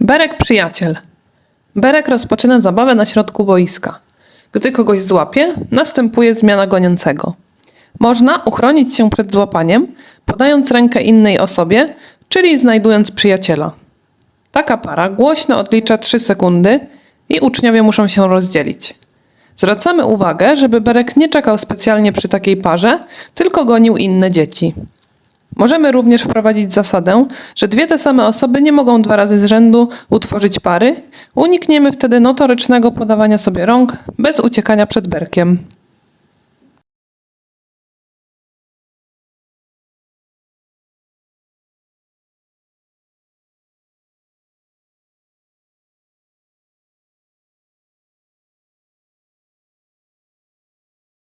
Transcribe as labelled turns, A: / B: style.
A: Berek przyjaciel. Berek rozpoczyna zabawę na środku boiska. Gdy kogoś złapie, następuje zmiana goniącego. Można uchronić się przed złapaniem, podając rękę innej osobie, czyli znajdując przyjaciela. Taka para głośno odlicza 3 sekundy i uczniowie muszą się rozdzielić. Zwracamy uwagę, żeby Berek nie czekał specjalnie przy takiej parze, tylko gonił inne dzieci. Możemy również wprowadzić zasadę, że dwie te same osoby nie mogą dwa razy z rzędu utworzyć pary. Unikniemy wtedy notorycznego podawania sobie rąk bez uciekania przed berkiem.